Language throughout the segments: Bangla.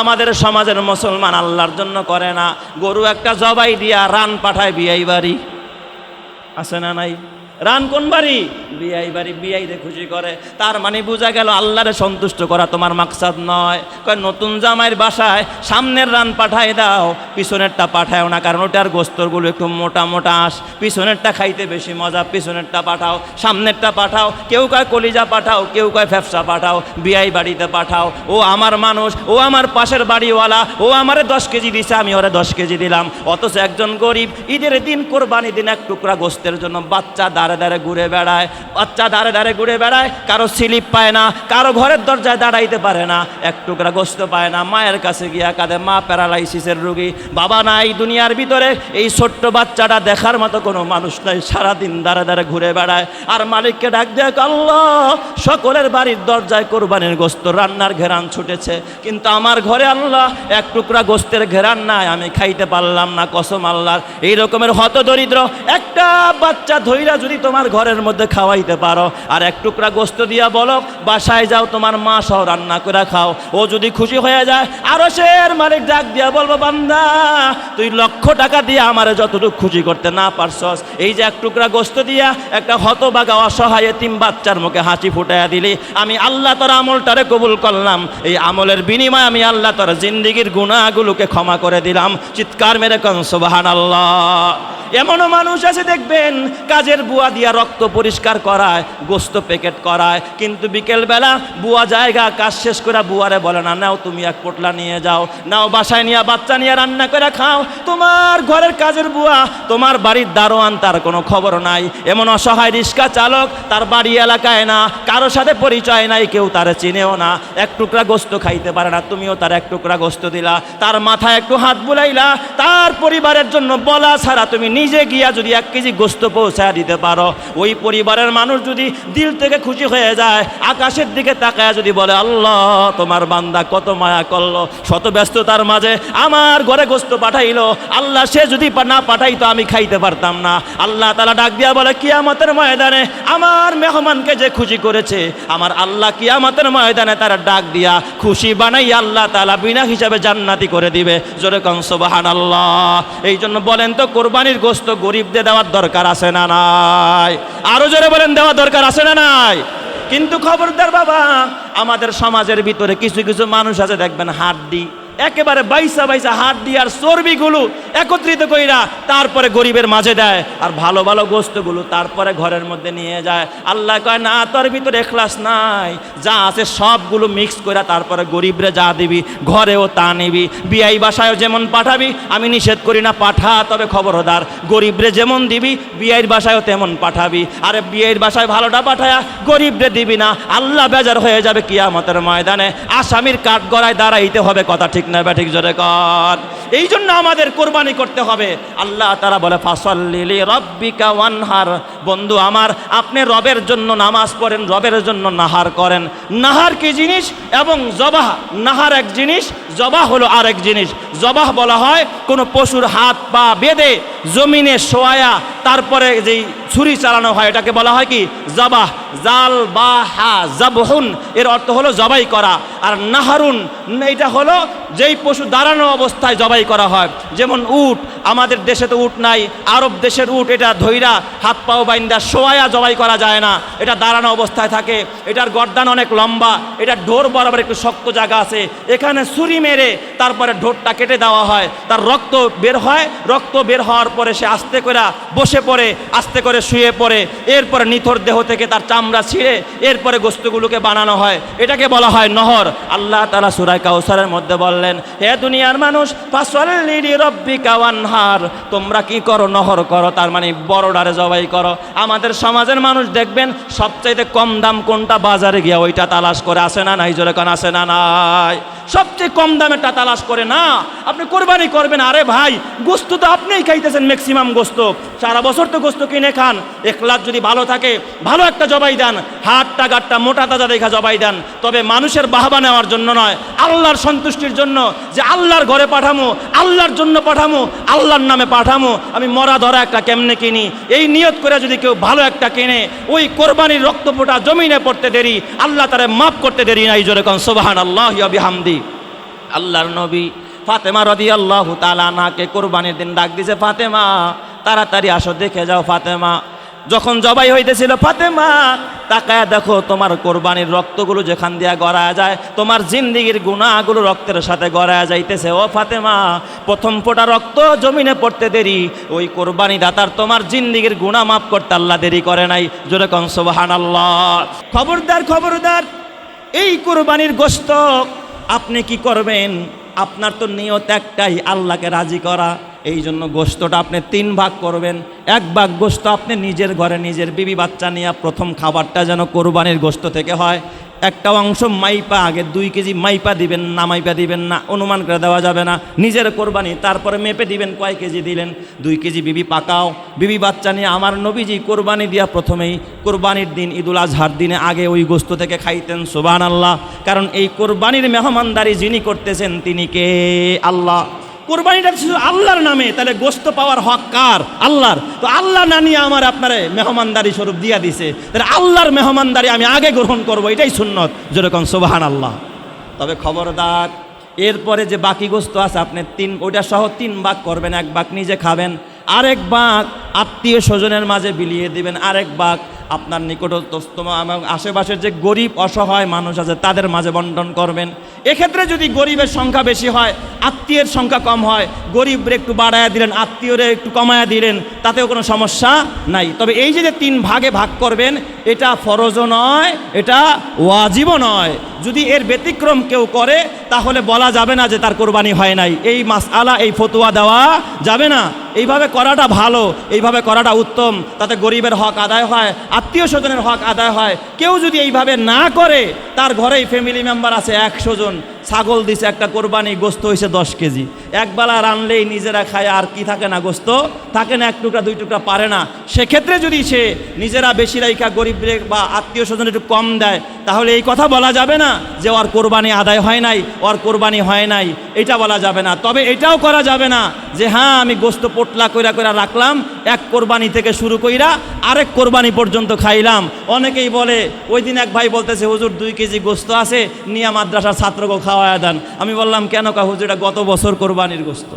আমাদের সমাজের মুসলমান আল্লাহর জন্য করে না। গরু একটা জবাই দিয়া রান পাঠায় বিয়াই বাড়ি। আছে না নাই? রান কোন বাড়ি? বিয়াই বাড়ি, বিয়াইরে খুশি করে। তার মানে বোঝা গেল আল্লাহরে সন্তুষ্ট করা তোমার মাকসাদ নয়। কয়, নতুন জামাইয়ের বাসায় সামনের রান পাঠায় দাও, পিছনেরটা পাঠাও না, কারণ ওটার গোস্তরগুলো একটু মোটা মোটা আস পিছনেরটা খাইতে বেশি মজা, পিছনেরটা পাঠাও, সামনেরটা পাঠাও। কেউ কয়, কলিজা পাঠাও, কেউ কয়, ফ্যাপসা পাঠাও, বিয়াই বাড়িতে পাঠাও। ও আমার মানুষ, ও আমার পাশের বাড়িওয়ালা, ও আমারে দশ কেজি দিছে, আমি ওরে দশ কেজি দিলাম। অথচ একজন গরিব, ঈদের দিন কোরবানি দিন এক টুকরা গোস্তের জন্য বাচ্চা দাঁড়ে দাঁড়ে ঘুরে বেড়ায়, বাচ্চা দাঁড়ে দাঁড়ে ঘুরে বেড়ায়, কারও স্লিপ পায় না, কারও ঘরের দরজায় দাঁড়াইতে পারে না, এক টুকরা গোস্ত পায় না, মায়ের কাছে গিয়া কাঁদে, মা প্যারালাইসিসের রুগী, বাবা নাই দুনিয়ার ভিতরে, এই ছোট্ট বাচ্চাটা দেখার মতো কোনো মানুষ নাই, সারাদিন দাঁড়ে দাঁড়ে ঘুরে বেড়ায়, আর মালিককে ডাক দেয় আল্লাহ, সকলের বাড়ির দরজায় কোরবানির গোস্ত, রান্নার ঘেরান ছুটেছে, কিন্তু আমার ঘরে আল্লাহ, এক টুকরা গোস্তের ঘেরান নাই, আমি খাইতে পারলাম না, কসম আল্লাহর। এই রকমের হত দরিদ্র একটা বাচ্চা ধৈরা যদি তোমার ঘরের মধ্যে খাওয়াইতে পারো, আর এক টুকরা গোস্ত দিয়া বলো, বাসায় যাও, তোমার মা সহ রান্না করে খাও। ও যদি খুশি হয়ে যায় আরও সের মালিক ডাক দিয়া বলব, বান্দা, তুই লক্ষ টাকা দিয়ে আমারে যতটুকু খুশি করতে না পারছস। এই যে এক টুকরা গোস্ত দিয়া একটা হতবাগা অসহায় তিন বাচ্চার মুখে হাসি ফুটাইয়া দিলি, আমি আল্লাহ তোর আমলটারে কবুল করলাম। এই আমলের বিনিময়ে আমি আল্লাহ তোর জিন্দিগির গুণাগুলোকে ক্ষমা করে দিলাম। চিৎকার মেরে কন সুবাহান আল্লাহ এমনও মানুষ আছে, দেখবেন, কাজের বুয়া দিয়া রক্ত পরিষ্কার করায়, গোস্ত প্যাকেট করায়, কিন্তু বিকেলবেলা বুয়া জায়গা, কাজ শেষ করে বুয়ারে বলে, না, নাও, তুমি এক পোটলা নিয়ে যাও, নাও, বাসায় নিয়ে, বাচ্চা নিয়ে রান্না করে খাও। তোমার ঘরের কাজের বুয়া, তোমার বাড়ির দারোয়ান, তার কোনো খবর নাই। এমন অসহায় রিক্সা চালক, তার বাড়ি এলাকায় না কারোর সাথে পরিচয় নাই, কেউ তার চিনেও না। এক টুকরা গোস্ত খাইতে পারে না, তুমিও তার এক টুকরা গোস্ত দিলা। তার মাথায় একটু হাত বুলাইলা, তার পরিবারের জন্য বলা ছাড়া তুমি নিজে গিয়া যদি এক কেজি গোস্ত পৌঁছায় দিতে পারো। ওই পরিবারের মানুষ যদি দিল থেকে খুশি হয়ে যায়, আকাশের দিকে তাকায় যদি বলে, আল্লাহ, তোমার বান্দা কত মায়া করল, শত ব্যস্ততার মাঝে আমার ঘরে গোস্ত পাঠাইলো। আল্লাহ, সে যদি না পাঠাইতো আমি খাইতে পারতাম না। আল্লাহ তালা ডাক দিয়া বলে, কিয়ামতের ময়দানে আমার মেহমানকে যে খুশি করেছে, আমার আল্লাহ কিয়ামতের ময়দানে তারা ডাক দিয়া খুশি বানাই আল্লাহ তালা বিনা হিসাবে জান্নাতি করে দিবে। জোরে কংসবাহান আল্লাহ এই জন্য বলেন তো, কোরবানির গোস্ত গরিবদের দেওয়ার দরকার আছে না নাই? আরও জোরে বলেন, দেওয়ার দরকার আছে না নাই? কিন্তু খবরদার বাবা, আমাদের সমাজের ভিতরে কিছু কিছু মানুষ আছে, দেখবেন হাড্ডি একেবারে বাইসা বাইসা হাত দিয়ে আর চর্বিগুলো একত্রিত কইরা তারপরে গরিবের মাঝে দেয়। আর ভালো ভালো গোস্তগুলো তারপরে ঘরের মধ্যে নিয়ে যায়। আল্লাহ কয়, না, তোর ভিতরে এখলাস নাই। যা আছে সবগুলো মিক্স করে তারপরে গরিবরে যা দিবি, ঘরেও তা নিবি। বিয়াই বাসায়ও যেমন পাঠাবি, আমি নিষেধ করি না, পাঠা। তবে খবরদার, গরিবরে যেমন দিবি বিয়ের বাসায়ও তেমন পাঠাবি। আরে বিয়ের বাসায় ভালোটা পাঠায়া গরিবরে দিবি না। আল্লাহ বেজার হয়ে যাবে কিয়ামতের ময়দানে। আসামির কাঠ গড়ায় দাঁড়াইতে হবে, কথা ঠিক না, ব্যাঠিক জোরে কর। এই জন্য আমাদের কোরবানি করতে হবে। আল্লাহ তারা বলে ফাসল্লিলি রব্বিকা ওয়ানহার। বন্ধু আমার, আপনি রবের জন্য নামাজ পড়েন, রবের জন্য নাহার করেন। নাহার কি জিনিস? এবং জবাহ। নাহার এক জিনিস, জবাহ হলো আরেক জিনিস। জবাহ বলা হয় কোনো পশুর হাত পা বেঁধে জমিনে শোয়া তারপরে যেই ছুরি চালানো হয়, এটাকে বলা হয় কি? জবাহ। জাল বা হা জাবহুন, এর অর্থ হলো জবাই করা। আর নাহারুন এটা হলো যেই পশু দাঁড়ানো অবস্থায় জবাই করা হয়। যেমন উট, আমাদের দেশে তো উট নাই, আরব দেশের উট এটা ধৈরা হাত পাও বাইন্দা শোয়া জবাই করা যায় না। এটা দাঁড়ানো অবস্থায় থাকে, এটার গর্দান অনেক লম্বা, এটা ঢোর বরাবর একটু শক্ত জায়গা আছে। এখানে ছুরি মেরে তারপরে ঢোরটা কেটে দেওয়া হয়। তার রক্ত বের হয়, রক্ত বের হওয়ার পরে সে আস্তে করে বসে পড়ে, আস্তে করে শুয়ে পড়ে। এরপরে নিথর দেহ থেকে তার চামড়া ছিঁড়ে এরপরে গোস্তগুলোকে বানানো হয়। এটাকে বলা হয় নহর। আল্লাহ তালা সুরাই কাউসারের মধ্যে বললেন, হে দুনিয়ার মানুষ কাওয়ানহার তোমরা কি করো? নহর করো, তার মানে বড় ডারে জবাই করো। আমাদের সমাজের মানুষ দেখবেন, সবচাইতে কম দাম কোনটা বাজারে গিয়া ওইটা তালাশ করে। আসে না নাই? জোরে কন আসে না নাই? সবচেয়ে কম দামেরটা তালাশ করে না। আপনি কোরবানি করবেন, আরে ভাই, গোস্ত তো আপনিই খাইতেছেন ম্যাক্সিমাম গোস্ত। সারা বছর তো গোস্ত কিনে খান। এক লাখ যদি ভালো থাকে, ভালো একটা জবাই দেন। হাটটা গাটটা মোটা তাজা দেখা জবাই দেন। তবে মানুষের বাহবা নেওয়ার জন্য নয়, আল্লাহর সন্তুষ্টির জন্য যে আল্লাহর ঘরে পাঠামো, আল্লাহর জন্য পাঠামো, আল্লাহর নামে পাঠামো। আমি মরা ধরা একটা কেমনে কিনি? এই নিয়ত করে যদি কেউ ভালো একটা কিনে, ওই কোরবানির রক্ত ফোটা জমিনে পড়তে দেরি, আল্লাহ তারা মাফ করতে দেরি নাই জোরে কন সোবাহান আল্লাহ বিহামদি। আল্লাহর নবী ফাতেমা রদি আল্লাহ তালানাকে কোরবানির দিন ডাক দিছে, ফাতেমা, তাড়াতাড়ি আসো, দেখে যাও ফাতেমা। যখন জবাই হইতেছিল, ফাতেমা, তাকায় দেখো, তোমার কোরবানির রক্তগুলো যেখান দিয়া গড়া যায়, তোমার জিন্দিগির গুণাগুলো রক্তের সাথে গড়া যাইতেছে। ও ফাতেমা, প্রথম ফোঁটা রক্ত জমিনে পড়তে দেরি, ওই কোরবানি দাতার তোমার জিন্দিগির গুণা মাফ করতে আল্লাহ দেরি করে নাই। জোরে কন সোবাহান আল্লাহ খবরদার খবরদার, এই কোরবানির গোস্ত আপনি কি করবেন? আপনার তো নিয়ত একটাই, আল্লাহকে রাজি করা। এই জন্য গোস্তটা আপনি তিন ভাগ করবেন। এক ভাগ গোস্ত আপনি নিজের ঘরে নিজের বিবি বাচ্চা নিয়ে প্রথম খাবারটা যেন কোরবানির গোস্ত থেকে হয়। একটা অংশ মাইপা, আগে দুই কেজি মাইপা দিবেন না, মাইপা দিবেন না, অনুমান করে দেওয়া যাবে না। নিজের কোরবানি, তারপরে মেপে দিবেন কয় কেজি দিলেন। দুই কেজি বিবি পাকাও। বিবি বাচ্চা নিয়ে আমার নবীজি কোরবানি দিয়া প্রথমেই, কোরবানির দিন ঈদুল আজহার দিনে আগে ওই গোস্ত থেকে খাইতেন সুবান আল্লাহ কারণ এই কোরবানির মেহমানদারি যিনি করতেছেন, তিনি কে? আল্লাহ। কোরবানিটা শুধু আল্লাহর নামে, তাহলে গোস্ত পাওয়ার হক কার? আল্লাহর। তো আল্লাহ না নিয়ে আমার আপনারে মেহমানদারি স্বরূপ দিয়া দিছে। তাহলে আল্লাহর মেহমানদারি আমি আগে গ্রহণ করব, এটাই সুন্নত। যেরকম সোবাহান আল্লাহ তবে খবরদার, এরপরে যে বাকি গোস্ত আছে, আপনি তিন, ওইটা সহ তিন ভাগ করবেন, এক ভাগ নিজে খাবেন, আরেক ভাগ আত্মীয় স্বজনের মাঝে বিলিয়ে দিবেন, আরেক ভাগ আপনার নিকটস্থ এবং আশেপাশের যে গরিব অসহায় মানুষ আছে, তাদের মাঝে বন্টন করবেন। এক্ষেত্রে যদি গরিবের সংখ্যা বেশি হয়, আত্মীয়ের সংখ্যা কম হয়, গরিবরে একটু বাড়ায়া দিলেন, আত্মীয়রে একটু কমায়া দিলেন, তাতেও কোনো সমস্যা নাই। তবে এই যে তিন ভাগে ভাগ করবেন, এটা ফরজও নয়, এটা ওয়াজিবও নয়। যদি এর ব্যতিক্রম কেউ করে, তাহলে বলা যাবে না যে তার কোরবানি হয় নাই। এই মাস আলা এই ফতুয়া দেওয়া যাবে না। এইভাবে করাটা ভালো, এইভাবে করাটা উত্তম। তাতে গরিবের হক আদায় হয়, আত্মীয় স্বজনের হক আদায় হয়। কেউ যদি এইভাবে না করে, তার ঘরেই ফ্যামিলি মেম্বার আছে একশো জন। ছাগল দিছে, একটা কোরবানি, গোস্ত হয়েছে দশ কেজি। একবেলা রানলেই নিজেরা খায়, আর কি থাকে না গোস্ত? থাকে না এক টুকরা, দুই টুকরা, পারে না। সেক্ষেত্রে যদি সে নিজেরা বেশি রাইখা, গরিব বা আত্মীয় স্বজন একটু কম দেয়, তাহলে এই কথা বলা যাবে না যে ওর কোরবানি আদায় হয় নাই, ওর কোরবানি হয় নাই। এটা বলা যাবে না। তবে এটাও করা যাবে না যে হ্যাঁ আমি গোস্ত পোটলা কইরা কইরা রাখলাম, এক কোরবানি থেকে শুরু কইরা আরেক কোরবানি পর্যন্ত খাইলাম। অনেকেই বলে, ওই দিন এক ভাই বলতেছে, হুজুর, দুই কেজি গোস্ত আছে, নিয়া মাদ্রাসার ছাত্রকে খাওয়ায় দেন। আমি বললাম, কেন কা হুজুর এটা গত বছর কোরবানির গোস্ত?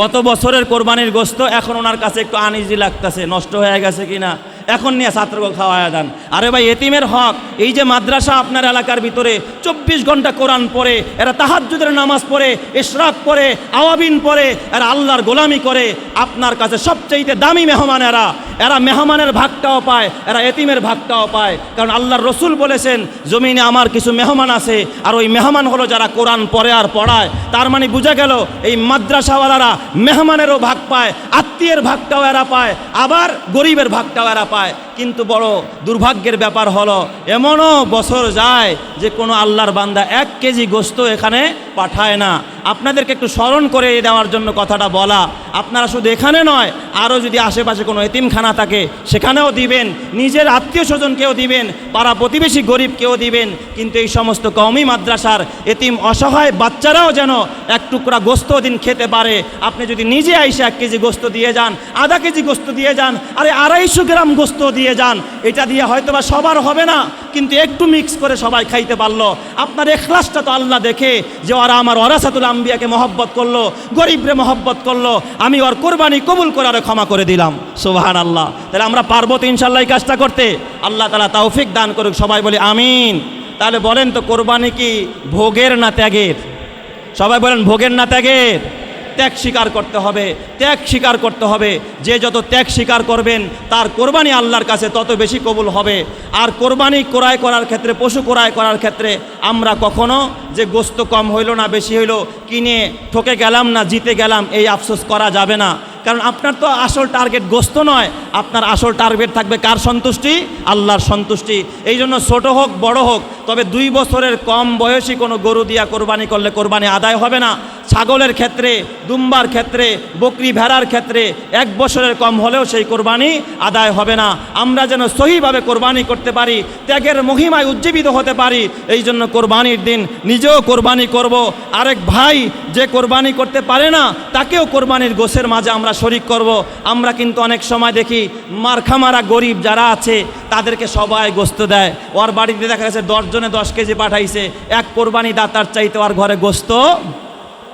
গত বছরের কোরবানির গোস্ত, এখন ওনার কাছে একটু আনিজি লাগতেছে, নষ্ট হয়ে গেছে কিনা? এখন নিয়ে ছাত্রকে খাওয়ায় দেন। আরে ভাই, এতিমের হক, এই যে মাদ্রাসা আপনার এলাকার ভিতরে, চব্বিশ ঘণ্টা কোরআন পড়ে, এরা তাহাজ্জুদের নামাজ পড়ে, ইশরাক পড়ে, আওয়াবিন পড়ে, এরা আল্লাহর গোলামি করে, আপনার কাছে সবচেয়ে দামি মেহমান এরা। এরা মেহমানের ভাগটাও পায়, এরা এতিমের ভাগটাও পায়। কারণ আল্লাহর রসুল বলেছেন, জমিনে আমার কিছু মেহমান আছে, আর ওই মেহমান হলো যারা কোরআন পড়ে আর পড়ায়। তার মানে বুঝা গেল, এই মাদ্রাসাওয়ালারা মেহমানেরও ভাগ পায়, আত্মীয়ের ভাগটাও এরা পায়, আবার গরিবের ভাগটাও এরা পায়। কিন্তু বড় দুর্ভাগ্যের ব্যাপার হলো, এমনও বছর যায় যে কোনো আল্লাহর বান্দা এক কেজি গোস্ত এখানে পাঠায় না। আপনাদেরকে একটু স্মরণ করে দেওয়ার জন্য কথাটা বলা, আপনারা শুধু এখানে নয়, আরও যদি আশেপাশে কোনো এতিমখানা থাকে, সেখানেও দিবেন, নিজের আত্মীয় স্বজনকেও দিবেন, পাড়া প্রতিবেশী গরিবকেও দিবেন, কিন্তু এই সমস্ত কওমি মাদ্রাসার এতিম অসহায় বাচ্চারাও যেন এক টুকরা গোস্ত দিন খেতে পারে। আপনি যদি নিজে আইসে এক কেজি গোস্ত দিয়ে যান, আধা কেজি গোস্ত দিয়ে যান, আরে আড়াইশো গ্রাম গোস্ত দিয়ে যান, এটা দিয়ে হয়তোবা সবার হবে না কিন্তু একটু মিক্স করে সবাই খাইতে পারল। আপনার এখলাসটা তো আল্লাহ দেখে যে ওরা আমার ওরাসাতুল আম্বিয়াকে মহব্বত করল, গরিবরে মহব্বত করল, আমি ওর কোরবানি কবুল করার ক্ষমা করে দিলাম। সুবাহান আল্লাহ তাহলে আমরা পারব তো ইনশাল্লাহ এই কাজটা করতে? আল্লাহ তালা তৌফিক দান করুক, সবাই বলি আমিন। তাহলে বলেন তো, কোরবানি কি ভোগের না ত্যাগের? সবাই বলেন, ভোগের না ত্যাগের? ত্যাগ স্বীকার করতে হবে, ত্যাগ স্বীকার করতে হবে। যে যত ত্যাগ স্বীকার করবেন, তার কোরবানি আল্লাহর কাছে তত বেশি কবুল হবে। আর কোরবানি ক্রয় করার ক্ষেত্রে, পশু ক্রয় করার ক্ষেত্রে আমরা কখনো যে গোস্ত কম হইল না, বেশি হইল, কিনে ঠকে গেলাম না, জিতে গেলাম, এই আফসোস করা যাবে না। কারণ আপনার তো আসল টার্গেট গোস্ত নয়, আপনার আসল টার্গেট থাকবে কার সন্তুষ্টি? আল্লাহর সন্তুষ্টি। এই জন্য ছোট হোক, বড় হোক, তবে দুই বছরের কম বয়সী কোনো গরু দিয়া কোরবানি করলে কোরবানি আদায় হবে না। ছাগলের ক্ষেত্রে, দুম্বার ক্ষেত্রে, বকরি ভেড়ার ক্ষেত্রে এক বছরের কম হলেও সেই কোরবানি আদায় হবে না। আমরা যেন সহিভাবে কোরবানি করতে পারি, ত্যাগের মহিমায় উজ্জীবিত হতে পারি এই জন্য কোরবানির দিন নিজেও কোরবানি করব। আরেক ভাই যে কোরবানি করতে পারে না, তাকেও কোরবানির গোসের মাঝে আমরা আমরা শরিক করব। আমরা কিন্তু অনেক সময় দেখি, মারখামারা গরিব যারা আছে, তাদেরকে সবাই গোস্ত দেয়। ওর বাড়িতে দেখা গেছে দশজনে দশ কেজি পাঠাইছে, এক কোরবানি দাতার চাইতে ওর ঘরে গোস্ত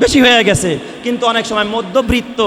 বেশি হয়ে গেছে। কিন্তু অনেক সময় মধ্যবৃত্ত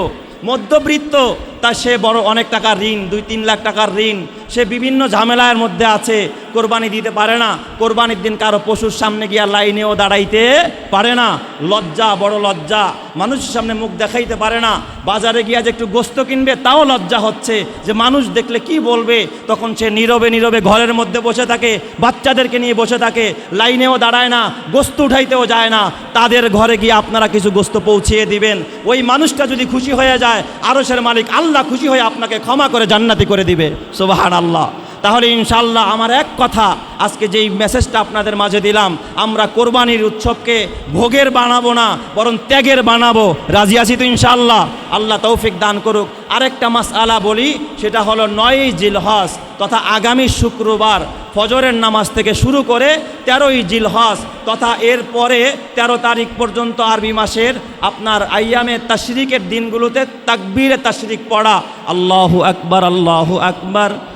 মধ্যবৃত্ত তা সে বড় অনেক টাকার ঋণ, দুই তিন লাখ টাকার ঋণ। সে বিভিন্ন ঝামেলার মধ্যে আছে, কোরবানি দিতে পারে না। কোরবানির দিন কারও পশুর সামনে গিয়া লাইনেও দাঁড়াইতে পারে না। লজ্জা, বড় লজ্জা। মানুষের সামনে মুখ দেখাইতে পারে না। বাজারে গিয়া যে একটু গোস্ত কিনবে, তাও লজ্জা হচ্ছে যে মানুষ দেখলে কি বলবে? তখন সে নীরবে নীরবে ঘরের মধ্যে বসে থাকে, বাচ্চাদেরকে নিয়ে বসে থাকে, লাইনেও দাঁড়ায় না, গোস্ত উঠাইতেও যায় না। তাদের ঘরে গিয়ে আপনারা কিছু গোস্ত পৌঁছিয়ে দিবেন। ওই মানুষটা যদি খুশি হয়ে যায়, আরশের মালিক আল্লাহ খুশি হয়ে আপনাকে ক্ষমা করে জান্নাতি করে দিবে। সোবাহান আল্লাহ তাহলে ইনশাল্লাহ আমার এক কথা, আজকে যেই মেসেজটা আপনাদের মাঝে দিলাম, আমরা কোরবানির উৎসবকে ভোগের বানাবো না, বরং ত্যাগের বানাবো। রাজি আছি তো ইনশাল্লাহ আল্লাহ তৌফিক দান করুক। আরেকটা মাস আলা বলি, সেটা হলো নয় জিলহজ তথা আগামী শুক্রবার ফজরের নামাজ থেকে শুরু করে তেরোই জিলহজ তথা এর পরে তেরো তারিখ পর্যন্ত আরবি মাসের আপনার আইয়ামে তাশরিকের দিনগুলোতে তাকবীরে তাশরিক পড়া। আল্লাহু আকবার আল্লাহু আকবার।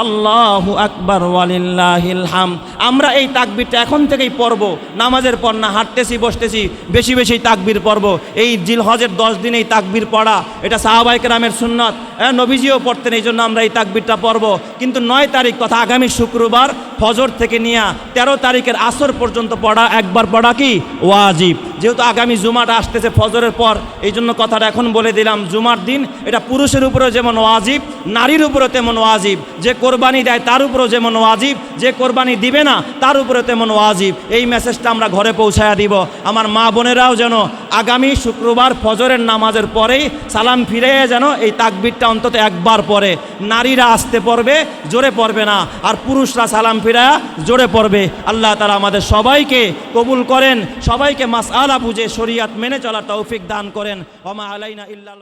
আল্লাহু আকবার ওয়ালিল্লাহিল হাম। আমরা এই তাকবিরটা এখন থেকেই পড়ব। নামাজের পর না হাঁটতেছি, বসতেছি, বেশি বেশি তাকবির পড়ব। এই জিলহজের দশ দিন এই তাকবির পড়া, এটা সাহাবাইক রামের সুন্নত। নবীজিও পড়তেন এই জন্য আমরা এই তাকবিরটা পড়ব। কিন্তু নয় তারিখ তথা আগামী শুক্রবার ফজর থেকে নিয়ে তেরো তারিখের আসর পর্যন্ত পড়া, একবার পড়া কি? ওয়াজিব। যেহেতু আগামী জুমাটা আসতেছে ফজরের পর এই জন্য কথাটা এখন বলে দিলাম, জুমার দিন এটা পুরুষের উপরেও যেমন ওয়াজিব, নারীর উপরেও তেমন ওয়াজিব। যে কোরবানি দেয়, তার উপরেও যেমন ওয়াজিব, যে কোরবানি দিবে না, তার উপরে তেমন ওয়াজিব। এই মেসেজটা আমরা ঘরে পৌঁছায়া দিব। আমার মা বোনেরাও যেন আগামী শুক্রবার ফজরের নামাজের পরেই সালাম ফিরে যেন এই তাকবিরটা অন্তত একবার পরে নারীরা আসতে পড়বে, জোরে পড়বে না। আর পুরুষরা সালাম ফিরা জোরে পড়বে। আল্লাহ তারা আমাদের সবাইকে কবুল করেন। সবাইকে মাস আলা বুঝে শরিয়াত মেনে চলার তৌফিক দান করেন। ওমা আলাইনা ইল্লাল